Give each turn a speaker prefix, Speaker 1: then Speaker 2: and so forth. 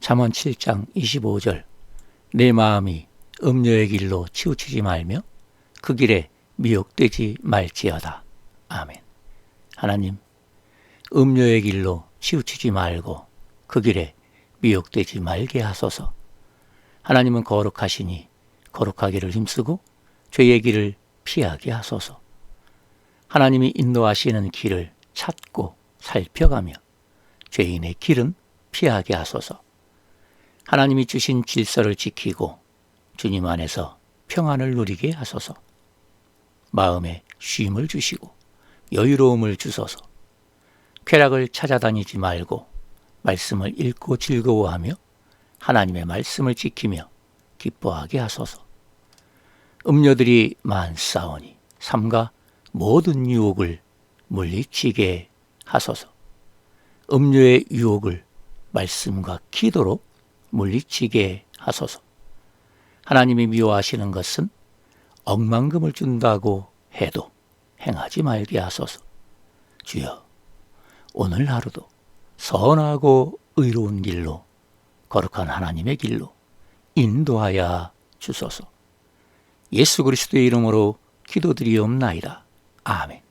Speaker 1: 잠언 7장 25절 내 마음이 음료의 길로 치우치지 말며 그 길에 미혹되지 말지어다. 아멘. 하나님, 음료의 길로 치우치지 말고 그 길에 미혹되지 말게 하소서. 하나님은 거룩하시니 거룩하기를 힘쓰고 죄의 길을 피하게 하소서. 하나님이 인도하시는 길을 찾고 살펴가며 죄인의 길은 피하게 하소서. 하나님이 주신 질서를 지키고 주님 안에서 평안을 누리게 하소서. 마음에 쉼을 주시고 여유로움을 주소서. 쾌락을 찾아다니지 말고 말씀을 읽고 즐거워하며 하나님의 말씀을 지키며 기뻐하게 하소서. 음료들이 많사오니 삼가 모든 유혹을 물리치게 하소서. 음료의 유혹을 말씀과 기도로 물리치게 하소서. 하나님이 미워하시는 것은 억만금을 준다고 해도 행하지 말게 하소서. 주여, 오늘 하루도 선하고 의로운 길로 거룩한 하나님의 길로 인도하여 주소서. 예수 그리스도의 이름으로 기도드리옵나이다. 아멘.